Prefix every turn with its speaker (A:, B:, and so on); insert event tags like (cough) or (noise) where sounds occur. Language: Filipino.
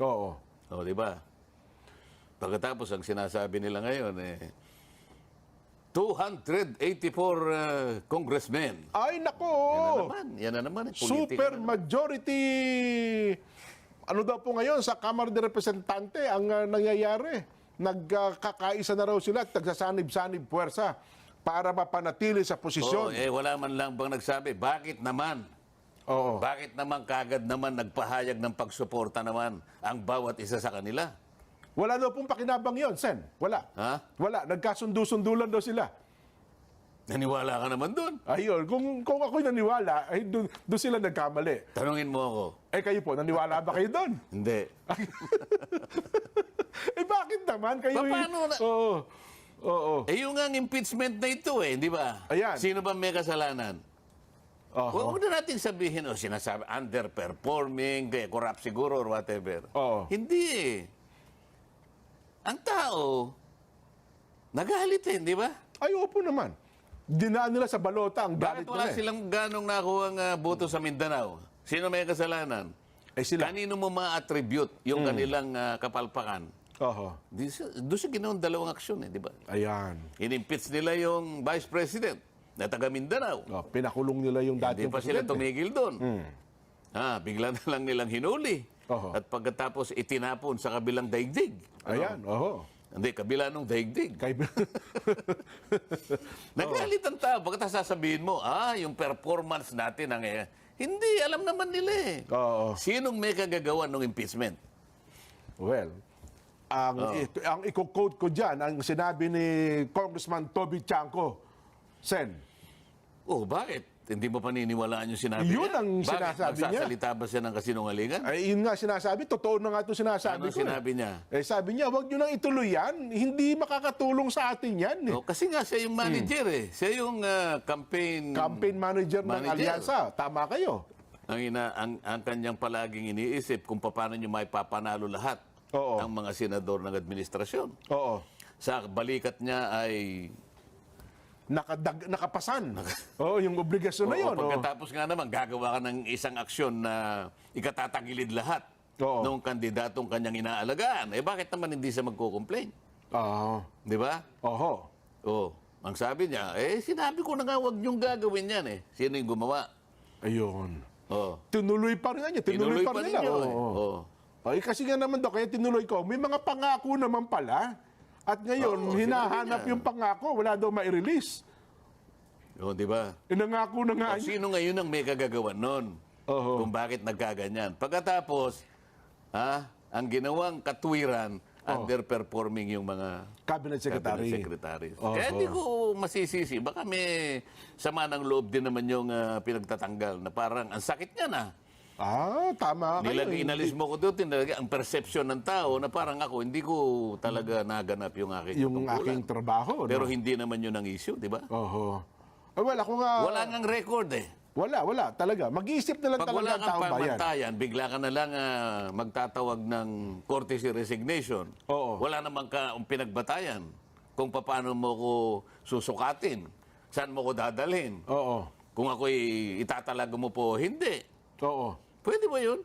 A: Oo.
B: O, di ba? Pagkatapos, ang sinasabi nila ngayon, eh, 284 uh, congressmen.
A: Ay, nako!
B: Yan na naman. Yan na naman. eh,
A: Super
B: na naman.
A: majority ano daw po ngayon sa Kamara de Representante ang uh, nangyayari. Nagkakaisa na raw sila at nagsasanib-sanib puwersa para mapanatili sa
B: Oo,
A: posisyon.
B: eh, wala man lang bang nagsabi, bakit naman?
A: Oo.
B: Bakit naman kagad naman nagpahayag ng pagsuporta naman ang bawat isa sa kanila?
A: Wala daw pong pakinabang yon, Sen. Wala.
B: Ha?
A: Wala. Nagkasundo-sundulan daw sila.
B: Naniwala ka naman doon.
A: Ayun, kung, kung ako'y naniwala, ay doon doon sila nagkamali.
B: Tanungin mo ako.
A: Eh kayo po, naniwala ba kayo doon? (laughs)
B: Hindi. (laughs)
A: eh bakit naman kayo?
B: Pa- paano na-
A: Oo. Oo.
B: Eh yung ang impeachment na ito eh, di ba?
A: Ayan.
B: Sino ba may kasalanan?
A: Oo.
B: Huwag na natin sabihin, o sinasabi, underperforming, kaya corrupt siguro or whatever.
A: Oo.
B: Hindi eh. Ang tao, nagalit eh, di ba?
A: Ay, opo naman. Dinaan nila sa balota ang galit
B: Bakit wala
A: nila. eh.
B: silang ganong nakuha ang ah, boto sa Mindanao? Sino may kasalanan?
A: Eh sila.
B: Kanino mo ma-attribute yung kanilang ah, kapalpakan?
A: Oho.
B: Di sa- Doon sa ginawang dalawang aksyon eh, di ba?
A: Ayan.
B: In-impeach nila yung Vice President na taga Mindanao.
A: Oh, pinakulong nila yung
B: Hindi
A: dating
B: pa sila
A: presidente.
B: tumigil doon. Ha, bigla na lang nilang hinuli.
A: Oho.
B: At pagkatapos itinapon sa kabilang daigdig.
A: Ayan, oho.
B: Hindi, kabila nung daigdig.
A: Kay... (laughs)
B: Nagalit ang tao. Pagkatapos sasabihin mo, ah, yung performance natin ang... eh, Hindi, alam naman nila eh.
A: Oo.
B: Sinong may kagagawa ng impeachment?
A: well, ang, ito, ang i-quote ko dyan, ang sinabi ni Congressman Toby Chanko, Sen,
B: Oh, bakit? Hindi mo paniniwalaan yung sinabi
A: Yun
B: niya?
A: ang
B: bakit?
A: sinasabi niya.
B: Magsasalita ba siya ng kasinungalingan?
A: ay yun nga sinasabi, totoo na nga ito sinasabi
B: Ano
A: ko. eh.
B: sinabi niya?
A: Eh sabi niya, wag nyo nang ituloy yan. Hindi makakatulong sa atin yan. Eh.
B: No, kasi nga siya yung manager eh. Siya yung ah, campaign...
A: Campaign manager, ng
B: Manager.
A: alyansa. Tama kayo.
B: ang, ina, ang, ang kanyang palaging iniisip kung paano niyo may papanalo lahat
A: Oo.
B: ang mga senador ng administrasyon.
A: Oo.
B: Sa balikat niya ay...
A: Nakadag, nakapasan. Oo, yung obligasyon na
B: Oo,
A: yun. oo.
B: pagkatapos nga naman, gagawa ka ng isang aksyon na ikatatagilid lahat
A: Oo.
B: ng kandidatong kanyang inaalagaan. Eh bakit naman hindi siya magko-complain?
A: Oo.
B: Di ba?
A: Oho.
B: Oh, ang sabi niya, eh sinabi ko na nga huwag niyong gagawin yan eh. Sino yung gumawa?
A: Ayun.
B: Oh.
A: Tinuloy pa rin niya. Tinuloy, pa rin nila.
B: ninyo
A: Oo.
B: eh. Oh.
A: Ay, kasi nga naman daw, kaya tinuloy ko, may mga pangako naman pala. At ngayon,
B: Oo,
A: hinahanap
B: sinabi niya.
A: yung pangako, wala daw ma-release.
B: Oh, di ba?
A: Inangako na nga
B: O,
A: niya.
B: sino ngayon ang may kagagawan nun?
A: Oho.
B: Kung bakit nagkaganyan. Pagkatapos, ha, ang ginawang katwiran, underperforming yung mga
A: Cabinet Secretary.
B: cabinet secretaries.
A: Oho.
B: Kaya hindi ko masisisi. Baka may sama ng loob din naman yung ah, pinagtatanggal na parang ang sakit niya na.
A: Ah, tama kayo.
B: Nilag, inalis mo ko doon, tinalaga, ang perception ng tao na parang ako, hindi ko talaga naganap yung aking
A: Yung
B: tungkulan.
A: aking trabaho.
B: Pero
A: no?
B: hindi naman yun ang issue, di ba?
A: Oho. Ay, wala ko nga.
B: Wala ngang record eh.
A: Wala, wala. Talaga. Mag-iisip na lang
B: Pag
A: talaga
B: wala
A: ang
B: kang
A: taong bayan.
B: pamantayan, bigla ka na lang ah, magtatawag ng courtesy resignation.
A: Oo.
B: Wala naman ka ang pinagbatayan kung paano mo ko susukatin. Saan mo ko dadalhin?
A: Oo.
B: Kung ako'y itatalaga mo po, hindi.
A: Oo.
B: Pwede ba yun?